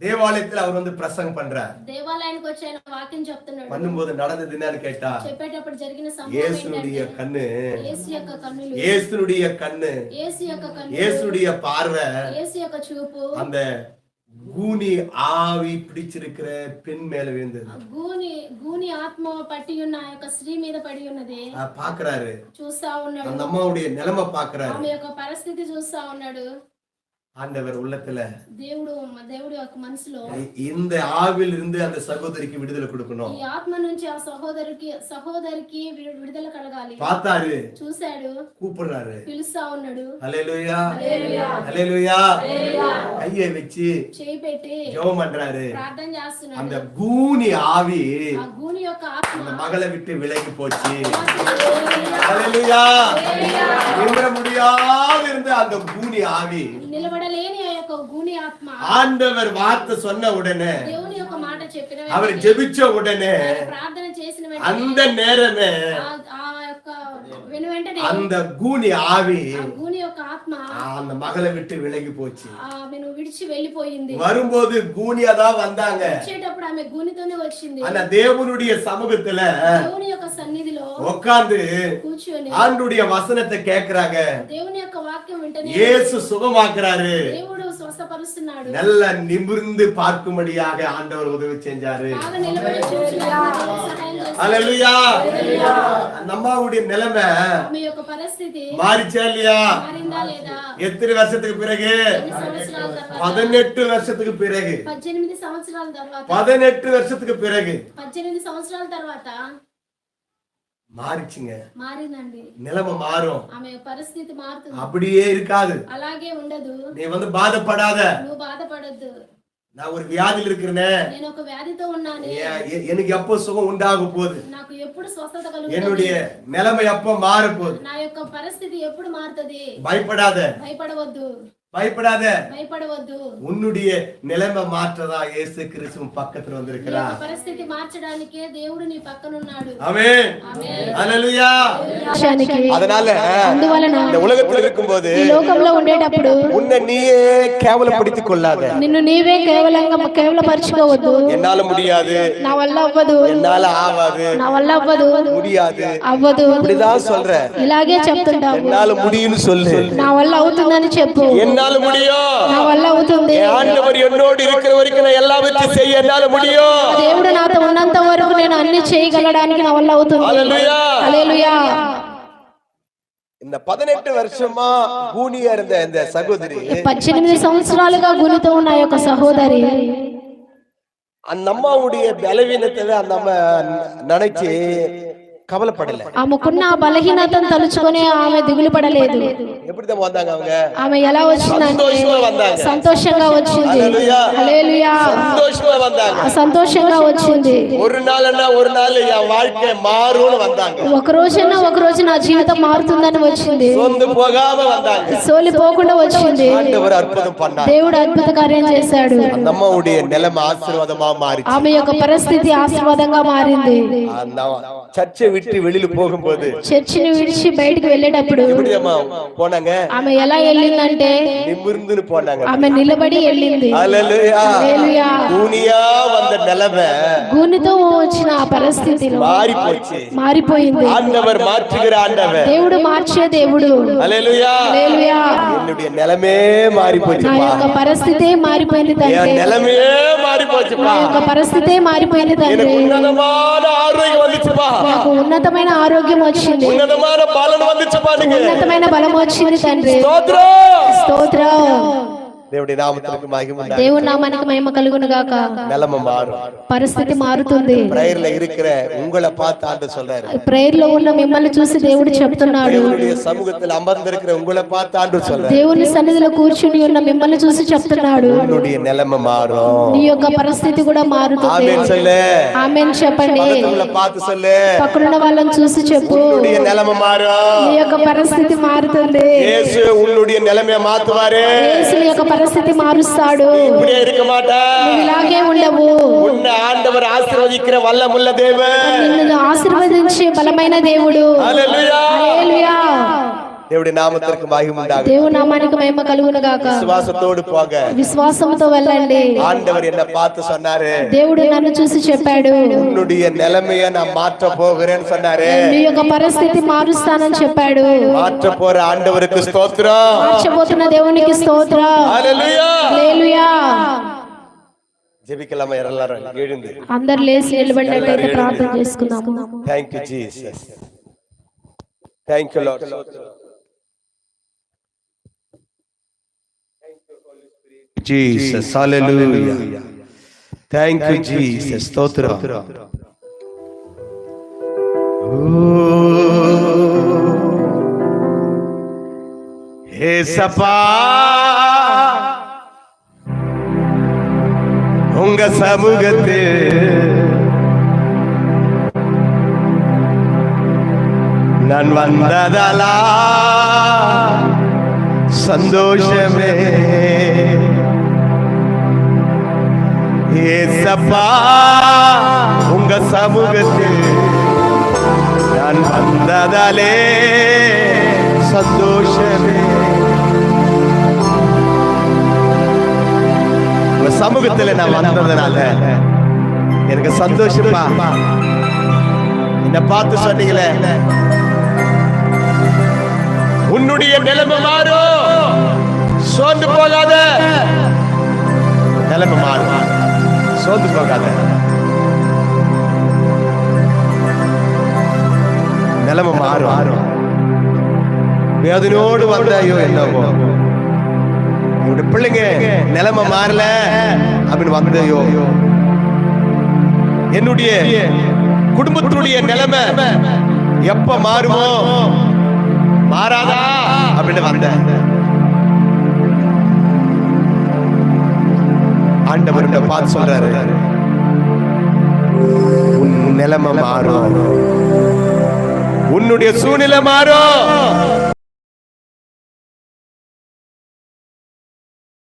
தேவாலயத்துல அவர் வந்து பிரசங்கம் பண்றார் దేవాలయానికి వచ్చి ఆయన వాక్యం చెప్తున్నాడు பண்ணும்போது நடந்தது என்னன்னு கேட்டா చెప్పేటప్పుడు జరిగిన సంభవం இயேசுனுடைய ఏంటంటే கண்ணு యేసు యొక్క కన్నులు இயேசுனுடைய கண்ணு యేసు యొక్క కన్నులు இயேசுடைய பார்வை యేసు యొక్క చూపు அந்த கூனி ஆவி பிடிச்சிருக்கிற பெண் மேல விழுந்தது గూని గూని ఆత్మ పట్టి ఉన్న ఆ యొక్క స్త్రీ మీద పడి ఉన్నది ஆஹ் பாக்குறாரு చూస్తా ఉన్నాడు அந்த அம்மாவுடைய நிலைமை பாக்குறாரு ఆమె యొక్క పరిస్థితి చూస్తా ఉన్నాడు ஆண்டவர் உள்ளத்துல దేవుడు దేవుడు యొక్క మనసులో இந்த ஆவில் இருந்து அந்த சகோதரிக்கு விடுதலை கொடுக்கணும் ఈ ఆత్మ నుంచి ఆ సహోదరికి సహోదరికి విడు- విడుదల కలగాలి பார்த்தாரு చూశాడు கூப்பிடுறாரு పిలుస్తా ఉన్నాడు அலையலுயா அலையலுயா கையை வச்சு చేయి పెట్టి ஜெபம் பண்றாரு ప్రార్థన చేస్తున్నాడు அந்த கூனி ஆவி ఆ గూని యొక్క ఆత్మ அந்த மகளை விட்டு விலகி போச்சு அலையலுயா நிமிர முடியாது இருந்த அந்த கூனி ஆவி నిలబడలేని ఆ యొక్క గూని ఆత్మ ஆண்டவர் வார்த்தை சொன்ன உடனே దేవుని యొక్క మాట చెప్పిన அவர் వెంటనే, ஜெபிச்ச உடனே ఆయన ప్రార్థన చేసిన వెంటనే அந்த நேரமே ఆ- ఆ యొక్క వెను వెంటనే அந்த கூனி ஆவி ఆ గూని యొక్క ఆత్మ அந்த மகளை விட்டு விலகி போச்சு ఆమెను విడిచి వెళ్ళిపోయింది வரும்போது கூனியா தான் வந்தாங்க వచ్చేటప్పుడు ఆమె గూనితోనే వచ్చింది ஆனா தேவனுடைய சமூகத்துல దేవుని యొక్క సన్నిధిలో உட்கார்ந்து కూర్చొని ஆண்டுடைய வசனத்தை கேக்குறாங்க దేవుని యొక్క వాక్యం వింటనే இயேசு சுகமாக்குறாரு దేవుడు స్వస్థపరుస్తున్నాడు நல்ல நிமிர்ந்து பார்க்கும்படியாக ஆண்டவர் உதவி செஞ்சாரு బాగా నిలబడి చూస్తున్నాడు దేవుడు సహాయం చేస్తున్నాడు. அல்லேலூயா அந்த அம்மாவுடைய நிலைமை ఆమె యొక్క పరిస్థితి மாறிச்சா இல்லையா మారిందా లేదా எத்தனை வருஷத்துக்கு பிறகு ఎన్ని సంవత్సరాల తర్వాత பதினெட்டு வருஷத்துக்கு பிறகு పద్దెనిమిది సంవత్సరాల తర్వాత பதினெட்டு வருஷத்துக்கு பிறகு పద్దెనిమిది సంవత్సరాల తర్వాత மாறிச்சுங்க మారిందండి நிலைமை மாறும் ఆమె పరిస్థితి మారుతుంది அப்படியே இருக்காது అలాగే ఉండదు நீ வந்து பாதப்படாத నువ్వు బాధపడద్దు நான் ஒரு வியாதியில் இருக்கிறேனே నేను ఒక వ్యాధితో ఉన్నాను எ- எ- எனக்கு எப்போ சுகம் உண்டாக போகுது నాకు ఎప్పుడు స్వస్థత కలుగుతుంది என்னுடைய நிலைமை எப்போ மாற போகுது నా యొక్క పరిస్థితి ఎప్పుడు మారుతుంది பயப்படாத భయపడవద్దు பயப்படாத భయపడవద్దు உன்னுடைய நிலைமை மாற்றதா இயேசு கிறிஸ்து பக்கத்துல నీ வந்திருக்கிறா యొక్క పరిస్థితి మార్చడానికే దేవుడు నీ పక్కన ఉన్నాడు ஆமென் அல்லேலூயா அதனால అందువలన இந்த உலகத்துல இருக்கும்போது ఈ లోకంలో ఉండేటప్పుడు உன்னை நீயே கேவலப்படுத்திக் கொள்ளாத నిన్ను నీవే కేవలంగా కేవలపరచుకోవద్దు என்னால முடியாது నా వల్ల అవ్వదు என்னால ஆகாது నా వల్ల అవ్వదు முடியாது అవ్వదు இப்படிதான் சொல்ற ఇలాగే చెప్తుంటావు என்னால முடியும்னு சொல்லு నా వల్ల అవుతుందని చెప్పు என்னால முடியும் నా వల్ల అవుతుంది என் ஆண்டவர் என்னோடு இருக்கிற வரைக்கும் நான் எல்லாவற்றையும் செய்ய என்னால முடியும் దేవుడు నాతో ఉన్నంత వరకు నేను అన్ని చేయగలడానికి నా వల్ల అవుతుంది ஹalleluya. హల్లెలూయా இந்த பதினெட்டு வருஷமா பூனியா இருந்த இந்த சகோதரி పద్దెనిమిది సంవత్సరాలుగా గురితో ఉన్న ఆ యొక్క సహోదరి அந்த அம்மாவுடைய பலவீனத்தை அந்த அம்மா நினைச்சு கவலைப்படல ఆమెకున్న ఆ బలహీనతను తలుచుకొని ఆమె దిగులు పడలేదు எப்படிதான் வந்தாங்க அவங்க ఆమె ఎలా వచ్చిందంటే சந்தோஷமா வந்தாங்க సంతోషంగా వచ్చింది హల్లెలూయా. హల్లెలూయా சந்தோஷமா வந்தாங்க సంతోషంగా వచ్చింది ஒரு நாள்னா ஒரு நாள் என் வாழ்க்கை மாறும்னு வந்தாங்க ఒక రోజైనా ఒక రోజు నా జీవితం మారుతుందని వచ్చింది சொந்து போகாம வந்தாங்க సోలిపోకుండా వచ్చింది ஆண்டவர் அற்புதம் பண்ணார் దేవుడు అద్భుత కార్యం చేశాడు அந்த அம்மாவுடைய நிலைமை ஆசீர்வாதமா மாறி ఆమె యొక్క పరిస్థితి ఆశీర్వాదంగా మారింది அந்த சர்ச்சை விட்டு வெளியில போகும்போது చర్చిని విడిచి బయటికి వెళ్ళేటప్పుడు எப்படியம்மா போனாங்க ఆమె ఎలా వెళ్ళిందంటే நிமிர்ந்துன்னு போனாங்க ఆమె నిలబడి వెళ్ళింది ஹalleluya. హల్లెలూయా. கூனியா வந்த நிலைமை గూనితో వచ్చిన ఆ పరిస్థితిలో மாறி போச்சு మారిపోయింది ஆண்டவர் மாற்றுகிற ஆண்டவர் దేవుడు మార్చే దేవుడు ஹalleluya. హల్లెలూయా. என்னுடைய நிலைமே மாறி నా போச்சுப்பா యొక్క పరిస్థితే మారిపోయింది తండ్రి என் நிலைமையே மாறி నా போச்சுப்பா యొక్క పరిస్థితే మారిపోయింది எனக்கு తండ్రి உன்னதமான ஆரோக்கியம் வந்துச்சுப்பா ఉన్నతమైన ఆరోగ్యం వచ్చింది. ఉన్నతమైన బలం వచ్చింది తండ్రి. స్తోత్రం. தேவனுடைய நாமத்திற்கு மகிமை உண்டாகட்டும். దేవుని నామానికి మహిమ కలుగును గాక நிலைமை மாறும் పరిస్థితి మారుతుంది பிரேயர்ல இருக்கிற உங்களை பார்த்து ஆண்டு சொல்றாரு ప్రేయర్ లో ఉన్న మిమ్మల్ని చూసి దేవుడు చెప్తున్నాడు தேவனுடைய சமூகத்தில் அமர்ந்திருக்கிற உங்களை பார்த்து ஆண்டு சொல்றாரு దేవుని సన్నిధిలో కూర్చుని ఉన్న మిమ్మల్ని చూసి చెప్తున్నాడు உன்னுடைய நிலைமை மாறும் నీ యొక్క పరిస్థితి కూడా మారుతుంది ஆமென் சொல்லு ఆమెన్ చెప్పండి உங்களை பார்த்து சொல்லு పక్కనున్న వాళ్ళని చూసి చెప్పు உன்னுடைய நிலைமை மாறும் నీ యొక్క పరిస్థితి మారుతుంది இயேசு உன்னுடைய நிலைமையை மாத்துவாரு యేసు నీ యొక్క పరిస్థితి మారుస్తాడు இப்படியே இருக்க மாட்டா నువ్వు ఇలాగే ఉండవు உன்னை ஆண்டவர் ஆசீர்வதிக்கிற வல்லமுள்ள தேவன் నిన్ను ఆశీర్వదించే బలమైన దేవుడు ஹalleluya. హల్లెలూయా. దేవుడి నామతరకు మహిమ దేవుడి నామానికి మహిమ కలుగును గాక. విశ్వాసతోడు పోగ. విశ్వాసంతో వెళ్ళండి. ఆండవర్ ఎన్న పాత సన్నారే? దేవుడు నన్ను చూసి చెప్పాడు. உன்னுடைய నెలమే నా మాట போகிறேன்னு సన్నారే? నీ యొక్క పరిస్థితి మారుస్తానని చెప్పాడు. மாற்ற போற ஆண்டவருக்கு ஸ்தோத்திரம் మార్చబోతున్న దేవునికి స్తోత్రం. హల్లెలూయా. హల్లెలూయా. జెబికలమ్మ ఎరలారు ఏడింది. అందరు లేచి నిలబడినట్లయితే ప్రార్థన చేసుకుందాము. Thank you Jesus thank you Lord Jesus hallelujah thank you Jesus ஸ்தோத்திரம் ஹே சபா உங்க சமூகத்தில் நான் வந்ததலா சந்தோஷமே. ஏசப்பா உங்க சமூகத்தில் நான் வந்ததாலே சந்தோஷமே. உங்க சமூகத்தில் நான் வந்ததுனால எனக்கு சந்தோஷமா? என்ன பார்த்து சொன்னீங்களே. உன்னுடைய நிலைமை மாறும். சோர்ந்து போகாத. நிலைமை மாறும். சோர்ந்து போகாத நிலைமை மாறும் வேதனையோடு வந்த ஐயோ என்னவோ உங்களுடைய பிள்ளைங்க நிலைமை மாறல அப்படின்னு வந்தையோ என்னுடைய குடும்பத்தினுடைய நிலைமை. எப்ப மாறுமோ? மாறாதா? அப்படின்னு வந்த ஆண்டவர்கிட்ட பார்த்து சொல்றாரு. உன் நிலைமை மாறும். உன்னுடைய சூழ்நிலை மாறும்.